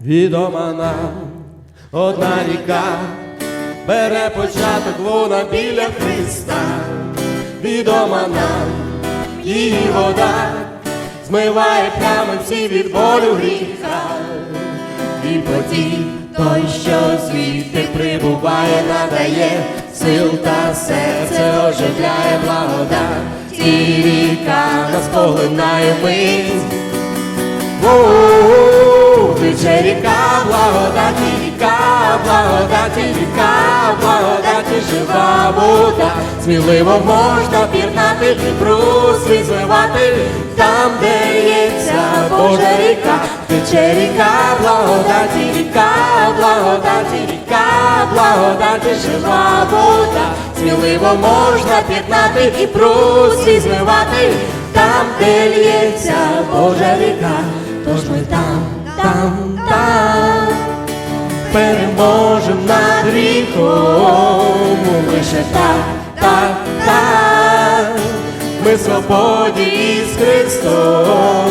відома нам одна ріка, бере початок вона біля Христа, відома нам її вода, змиває плями всі від болю гріха, і потік той, що звідти прибуває, надає сил та серце оживляє благодать, і ріка нас поглинає мить. Тече ріка, благодаті, ріка, благодаті, ріка, благодаті, жива вода, сміливо можна пірнати і брус звивати, там, де лється Божа ріка, тече ріка, благодаті, ріка, благодаті, ріка, благодаті, жива вода, сміливо можна пірнати і брус змивати, там, де лється Божа ріка, тож ми там, там, там. Переможем над гріхом, лише так, так, так, ми свободі із Христом,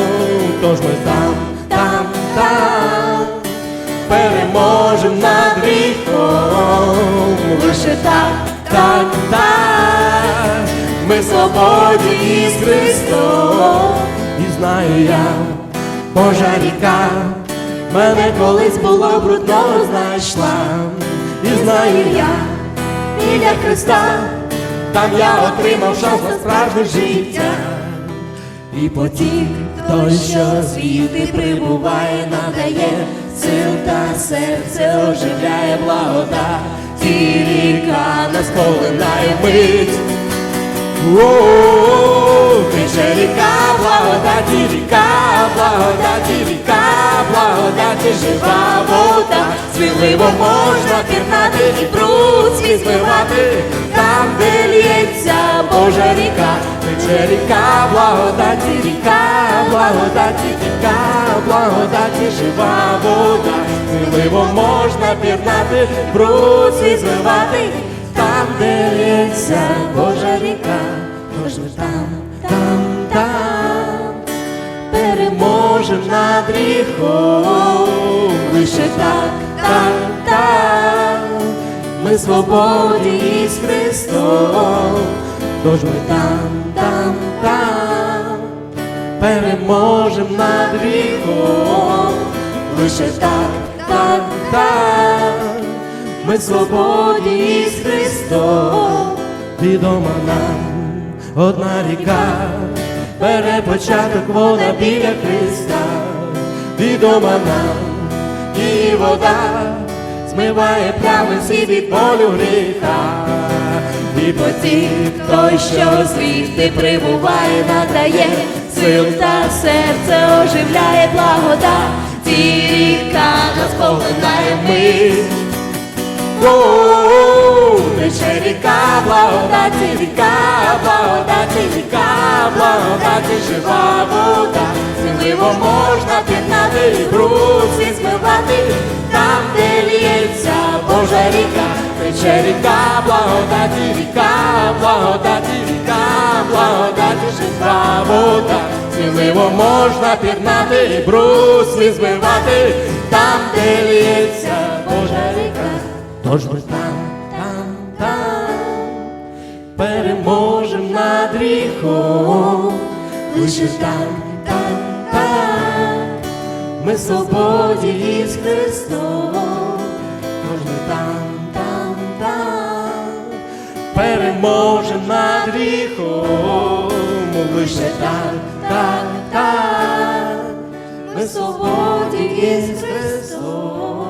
тож ми там, там, там. Переможем над гріхом, лише так, так, так, ми свободі із Христом, і знаю я, Божа ріка, мене колись було брудного знайшла, і знаю я, біля Христа, там я отримав шанс на справжнє життя. І потік той, що звідти прибуває, надає сил та серце оживляє благода, ті ріка нас полинає мить. О, тече ріка, благодаті, ріка, благодаті, ріка, благодаті, жива вода, сміливо можна пірнати і пруці змивати, там, де лється Божа ріка, тече ріка, благодаті, ріка, благодаті, ріка, благодаті, жива вода, сміливо можна пірнати, пруці змивати, там, де лється Божа ріка, там, там, переможем над гріхом, лише так, так, так, ми свободі із Христом, тож ми там, там, там? Переможем над гріхом, лише так, так, так, ми свободі із Христом, відома нам одна ріка, бере початок вода біля Христа, відома нам. Її вода, змиває плями всі від болю гріха, і потік той, що звідти прибуває, надає сил та серце оживляє благода, ті ріка нас поглинає. Воу, тече ріка, благодаті, ріка, благодаті, ріка, благодаті, жива вода, сміливо можна пірнати і бруці змивати, там, де лється Божа ріка, тече ріка, благодаті, ріка, благодаті, ріка, благодаті, жива вода, сміливо можна пірнати і бруці змивати, там, де лється Божа ріка. Тож там, лише там, там, там, ми свободі із Христом, тож там, там, там. Переможем над гріхом, лише так, так, так, ми свободі із Христом.